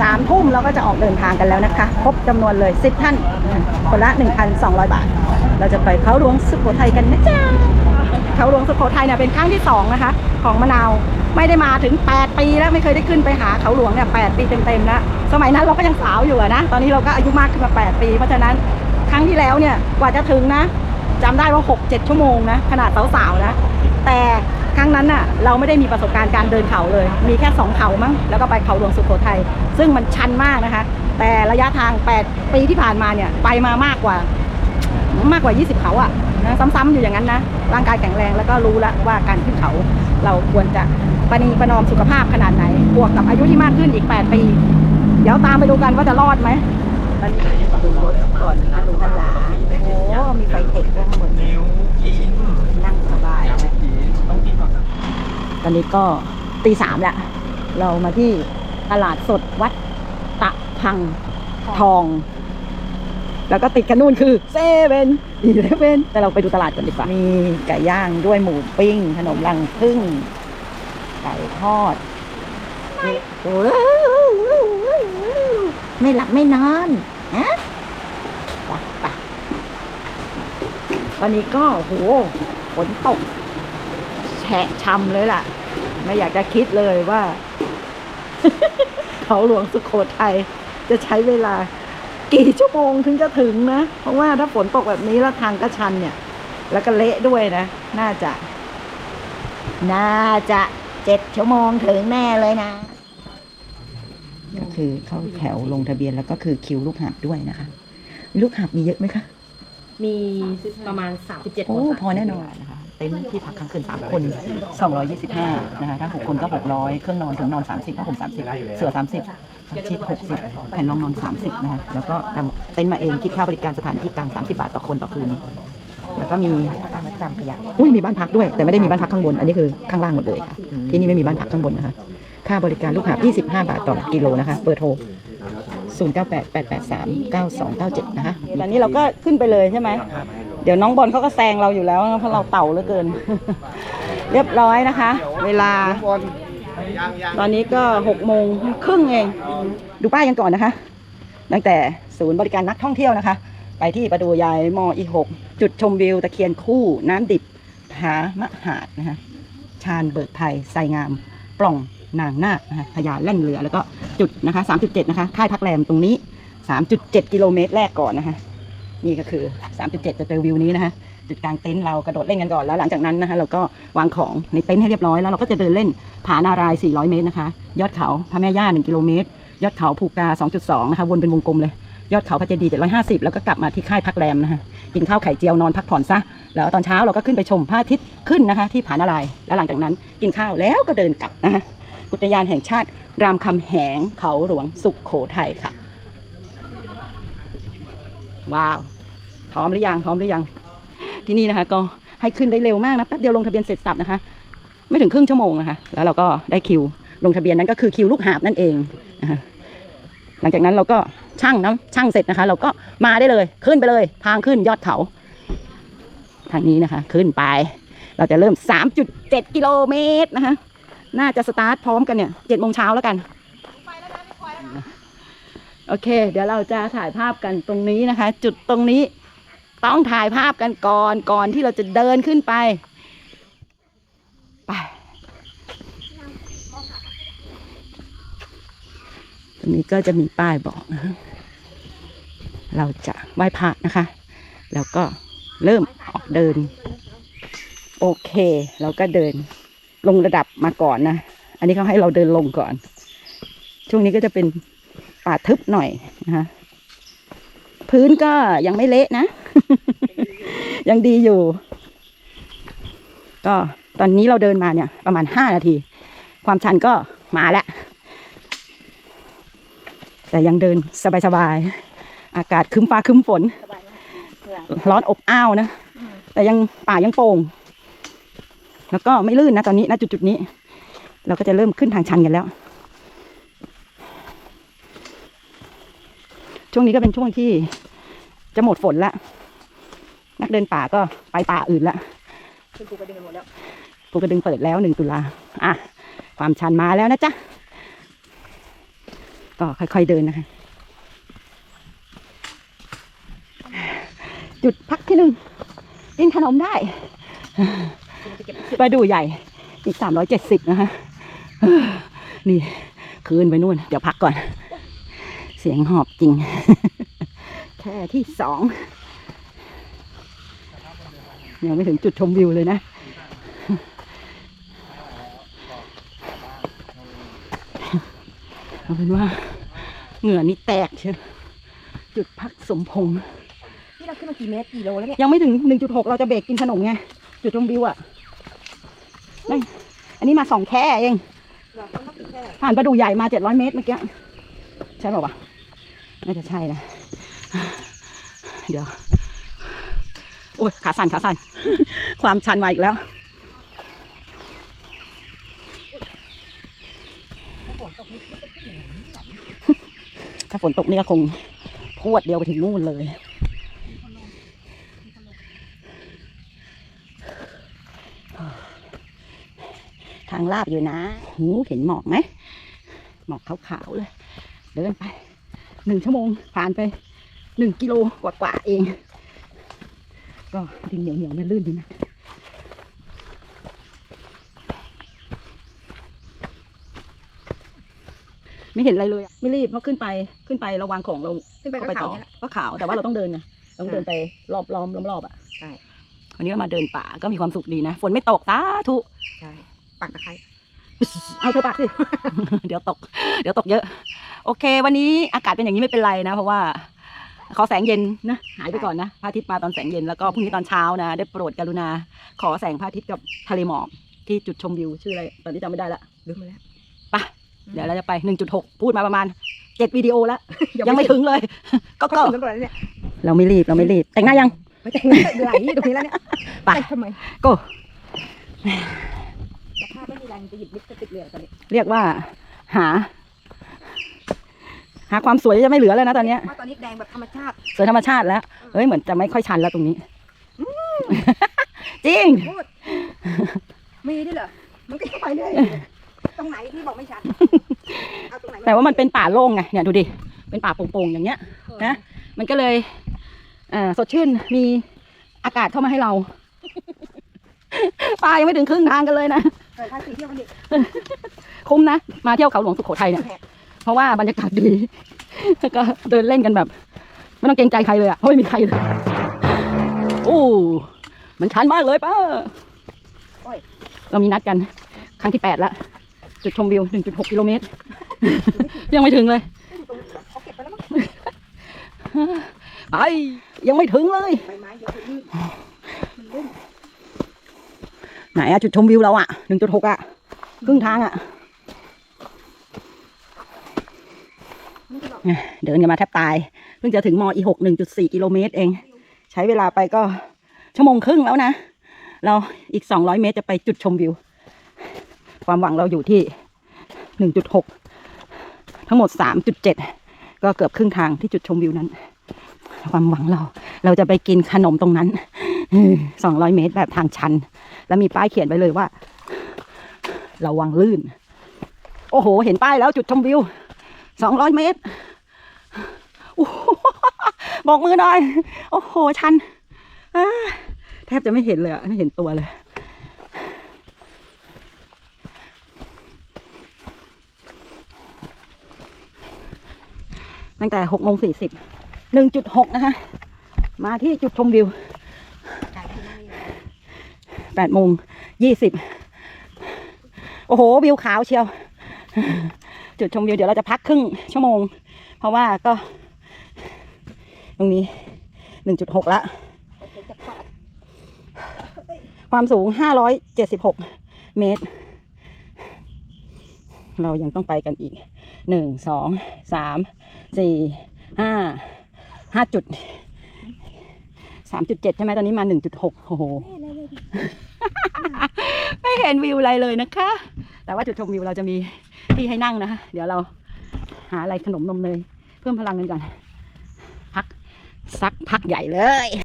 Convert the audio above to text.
สามทุ่มเราก็จะออกเดินทางกันแล้วนะคะ ครบจำนวนเลยสิบท่าน คนละ 1,200 บาท เราจะไปเขาหลวงสุโขทัยกันนะจ๊ะเขาหลวงสุโขทัยเนี่ยเป็นครั้งที่สองนะคะ ของมะนาวไม่ได้มาถึง 8 ปีแล้วไม่เคยได้ขึ้นไปหาเขาหลวงเนี่ย8ปีเต็มๆแล้วสมัยนั้นเราก็ยังสาวอยู่นะ ตอนนี้เราก็อายุมากขึ้นมา 8 ปี เพราะฉะนั้นครั้งที่แล้วเนี่ยกว่าจะถึงนะจำได้ว่า 6-7 ชั่วโมงนะขนาดสาวๆนะแต่ รั้งนั้นน่ะเราไม่ได้มีประสบการณ์การเดินเขาเลย มีแค่สองเขามั้งแล้วก็ไปเขาหลวงสุโขทัยซึ่งมันชันมากนะคะ แต่ระยะทาง 8 ปีที่ผ่านมาเนี่ยไปมามากกว่ามากกว่า 20 เขาอะนะซ้ำๆอยู่อย่างนั้นนะร่างกายแข็งแรงแล้วก็รู้แล้วว่าการขึ้นเขาเราควรจะประนีประนอมสุขภาพขนาดไหนบวกกับอายุที่มากขึ้นอีก 8 ปี เดี๋ยวตามไปดูกันว่าจะรอดไหมตอนนี้ดูรถก่อนนะดูด้านหลังโอ้มีไฟเทคด้วยข้างบนนั่งสบายน ตอนนี้ก็ตีสามแล้ว เรามาที่ตลาดสดวัดตะพังทอง แล้วก็ติดกันนู่นคือเซเว่นอีเลเว่นแต่เราไปดูตลาดก่อนดีกว่า มีไก่ย่างด้วยหมูปิ้ง ขนมรังพึ่งไก่ทอดไม่หลับไม่นอนฮะปไปตอนนี้ก็โหฝนตก แฉะช่ำเลยล่ะ ไม่อยากจะคิดเลยว่า เขาหลวงสุโขทัยจะใช้เวลา กี่ชั่วโมงถึงจะถึงนะ เพราะว่าถ้าฝนตกแบบนี้แล้วทางก็ชันเนี่ย แล้วก็เละด้วยนะ น่าจะ น่าจะเจ็ดชั่วโมงถึงแน่เลยนะก็คือเข้าแถวลงทะเบียนแล้วก็คือคิวลูกหาบด้วยนะคะ ลูกหาบมีเยอะไหมคะ มีประมาณ 37โอ้คนพอแน่นอนนะคะเต็นท์ที่พักค้างคืน3 คน 225 นะคะ ถ้า 6 คนก็ 600 เครื่องนอนถึงนอน 30ผ้าห่ม30 เสือ30ชีพ60 แผ่นรองนอน 30 นะคะ แล้วก็ทำเต็นท์มาเองคิดค่าบริการสถานที่กลาง 30 บาทต่อคนต่อคืน แล้วก็มีจำขยะอุ้ยมีบ้านพักด้วย แต่ไม่ได้มีบ้านพักข้างบน อันนี้คือข้างล่างหมดเลยค่ะ ที่นี่ไม่มีบ้านพักข้างบนนะคะ ค่าบริการลูกหาบ25 บาทต่อกิโลนะคะ เบอร์โทร 0988839297 นะคะตอนนี้เราก็ขึ้นไปเลยใช่ไหม เดี๋ยวน้องบอลเขาก็แซงเราอยู่แล้วนะเพราะเราเต่าเหลือเกิน เรียบร้อยนะคะ เวลา ตอนนี้ก็หกโมงครึ่งเอง ดูป้ายกันก่อนนะคะ ตั้งแต่ศูนย์บริการนักท่องเที่ยวนะคะ ไปที่ประตูยายมอีหกจุดชมวิวตะเคียนคู่น้ำดิบผามะหาดนะคะ ชาญเบิกไทยไซงาม ปล่อง นางนาคนะคะพญาแล่นเรือแล้วก็จุดนะคะ3.7นะคะค่ายพักแรมตรงนี้ 3.7 กิโลเมตรแรกก่อนนะคะ นี่ก็คือ 3.7 จะเจอวิวนี้นะคะจุดกลางเต็นท์เรากระโดดเล่นกันก่อนแล้วหลังจากนั้นนะคะ เราก็วางของในเต็นท์ให้เรียบร้อยแล้วเราก็จะเดินเล่นผานาราย 400 เมตรนะคะ ยอดเขาพระแม่ย่า 1 กิโลเมตร ยอดเขาภูกา 2.2 นะคะ วนเป็นวงกลมเลย ยอดเขาพระเจดีย์750 แล้วก็กลับมาที่ค่ายพักแรมนะคะ กินข้าวไข่เจียวนอนพักผ่อนซะ แล้วตอนเช้าเราก็ขึ้นไปชมพระอาทิตย์ขึ้นนะคะ ที่ผานาราย แล้วหลังจากนั้นกินข้าวแล้วก็เดินกลับนะคะ อุทยานแห่งชาติ รามคำแหงเขาหลวงสุขโขทัยค่ะ ว้าวพร้อมหรือยังพร้อมหรือยัง ที่นี่นะคะ ก็ให้ขึ้นได้เร็วมากนะแป๊บเดียวลงทะเบียนเสร็จสับนะคะ ไม่ถึงครึ่งชั่วโมงนะคะ แล้วเราก็ได้คิว ลงทะเบียนนั้นก็คือคิวลูกหาบนั่นเองนะคะหลังจากนั้นเราก็ช่างน้ำช่างเสร็จนะคะ เราก็มาได้เลยขึ้นไปเลย ทางขึ้นยอดเขา ทางนี้นะคะ ขึ้นไป เราจะเริ่ม 3.7 กิโลเมตรนะคะ น่าจะสตาร์ทพร้อมกันเนี่ยเจ็ดโมงเช้าแล้วกัน โอเค เดี๋ยวเราจะถ่ายภาพกันตรงนี้นะคะ จุดตรงนี้ต้องถ่ายภาพกันก่อนก่อนที่เราจะเดินขึ้นไป ไปตรงนี้ก็จะมีป้ายบอกนะเราจะไหว้พระนะคะ แล้วก็เริ่มออกเดิน โอเค เราก็เดิน ลงระดับมาก่อนนะ อันนี้เขาให้เราเดินลงก่อน ช่วงนี้ก็จะเป็นป่าทึบหน่อยนะคะพื้นก็ยังไม่เละนะ ยังดีอยู่ ก็ตอนนี้เราเดินมาเนี่ย ประมาณห้านาที ความชันก็มาแล้ว แต่ยังเดินสบายๆ อากาศคึ้มฟ้าคึ้มฝน ร้อนอบอ้าวนะ แต่ยังป่ายังโปร่ง แล้วก็ไม่ลื่นนะตอนนี้ณจุดจุดๆนี้ เราก็จะเริ่มขึ้นทางชันกันแล้ว ช่วงนี้ก็เป็นช่วงที่จะหมดฝนละนักเดินป่าก็ไปป่าอื่นละคุณครูก็ดึงกันหมดแล้วภูกระดึงเปิดแล้วหนึ่งตุลาอะความชันมาแล้วนะจ๊ะก็ค่อยๆเดินนะคะจุดพักที่หนึ่งกินขนมได้ ไปดูใหญ่อีกสามร้อยเจ็ดสิบนะคะนี่คืนไปนู่น เดี๋ยวพักก่อน เสียงหอบจริง แค่ที่สองยังไม่ถึงจุดชมวิวเลยนะ เอาเป็นว่าเหงื่อนี่แตกเชียวจุดพักสมพงษ์นี่เราขึ้นมากี่เมตรกี่โลแล้วเนี่ย ยังไม่ถึง 1.6 เราจะเบรกกินขนมไง จุดชมวิวอะนั่นอันนี้มาสองแค่เองเราต้องนับถึงแค่ไหนผ่านประดูใหญ่มา700เมตรเมื่อกี้ใช่ป่าวะน่าจะใช่นะ เดี๋ยว โอ้ยขาสั่นขาสั่น ความชันมาอีกแล้วถ้าฝนตกนี่ก็คงพรวดเดียวไปถึงนู่นเลย ทางลาบอยู่นะ หูเห็นหมอกไหม หมอกขาวๆเลย เดินไป หนึ่งชั่วโมงผ่านไปหนึ่งกิโลกว่าๆเอง ก็ดินเหนียวๆเนี่ยลื่นดีนะไม่เห็นอะไรเลยอะไม่รีบเพราะขึ้นไปขึ้นไประวังของเราขึ้นไปก็ก็ไปเขาต่อเนี่ยก็ขาวแต่ว่าเราต้องเดินไงต้องเดินไปรอบล้อมรอบๆอะใช่วันนี้ก็มาเดินป่าก็มีความสุขดีนะ ฝนไม่ตกสาธุใช่ ปักตะไคร้เอาเธอปากสิ เดี๋ยวตก เดี๋ยวตกเยอะ โอเค วันนี้อากาศเป็นอย่างนี้ไม่เป็นไรนะ เพราะว่าขอแสงเย็นนะหายไปก่อนนะพระอาทิตย์มาตอนแสงเย็นแล้วก็พรุ่งนี้ตอนเช้านะ ได้โปรดกรุณา ขอแสงพระอาทิตย์กับทะเลหมอกที่จุดชมวิวชื่ออะไรตอนนี้จำไม่ได้ละลืมไปแล้วไปะเดี๋ยวเราจะไป 1.6 พูดมาประมาณเจ็ดวิดีโอแล้ว ยังไม่ถึงเลย ก็ก็ก็ถึงแล้วเนี่ยเราไม่รีบเราไม่รีบ แต่งหน้ายังไม่แต่งไหลตรงนี้แล้วเนี่ยไปแต่งทำไมก็แต่ ถ้าไม่มีแรงจะหยิบลิปสติกเลยตอนนี้เรียกว่าหา หาความสวยจะไม่เหลือแล้วนะตอนเนี้ยว่าตอนนี้แดงแบบธรรมชาติสวยธรรมชาติแล้วเฮ้ยเหมือนจะไม่ค่อยชันแล้วตรงนี้ จริง พูดมีด้วยเหรอมันก็ไปเรื่อยตรงไหนที่บอกไม่ชัดเอาตรงไหนแต่ว่ามันเป็นป่าโล่งไงเนี่ยดูดิเป็นป่าโปร่งๆอย่างเงี้ย นะ มันก็เลยเอ่อสดชื่นมีอากาศเข้ามาให้เราป่ายังไม่ถึงครึ่งทางกันเลยนะ เออถ้าสีเที่ยวมันดิคุ้มนะ มาเที่ยวเขาหลวงสุโขทัยเนี่ย เพราะว่าบรรยากาศดี แล้วก็เดินเล่นกันแบบ ไม่ต้องเกรงใจใครเลยอะเพราะไม่มีใครเลย โอ้ มันชันมากเลยป้าเรามีนัดกัน ครั้งที่แปดละจุดชมวิว 1.6 กิโลเมตร ยังไม่ถึงเลยเขาเก็บไปแล้วมั้งไปยังไม่ถึงเลย ใบไม้เยอะลื่นมันลื่น ไหนอะจุดชมวิวเราอะ1.6อะครึ่งทางอะไม่ใช่หรอกเดินกันมาแทบตายเพิ่งจะถึงมอีหก1.4กิโลเมตรเอง ใช้เวลาไปก็ชั่วโมงครึ่งแล้วนะ เราอีก200เมตรจะไปจุดชมวิว ความหวังเราอยู่ที่1.6ทั้งหมด3.7ก็เกือบครึ่งทางที่จุดชมวิวนั้น ความหวังเราเราจะไปกินขนมตรงนั้น 200เมตรแบบทางชัน แล้วมีป้ายเขียนไว้เลยว่าระวังลื่น โอ้โห เห็นป้ายแล้วจุดชมวิว200เมตรโอ้โหบอกมือหน่อย โอ้โห ชันแทบจะไม่เห็นเลยอะไม่เห็นตัวเลย ตั้งแต่หกโมงสี่สิบหนึ่งจุดหกนะคะ มาที่จุดชมวิว แปดโมงยี่สิบโอ้โห วิวขาวเชียว จุดชมวิวเดี๋ยวเราจะพักครึ่งชั่วโมง เพราะว่าก็ ตรงนี้หนึ่งจุดหกละ ความสูงห้าร้อยเจ็ดสิบหกเมตร เรายังต้องไปกันอีกหนึ่งสองสามสี่ห้าห้าจุดสามจุดเจ็ดใช่ไหมตอนนี้มาหนึ่งจุดหกโอ้โห ไม่เห็นวิวอะไรเลยนะคะ แต่ว่าจุดชมวิวเราจะมีที่ให้นั่งนะคะเดี๋ยวเราหาอะไรขนมนมเนยเพิ่มพลังกันก่อนพักสักพักใหญ่เลย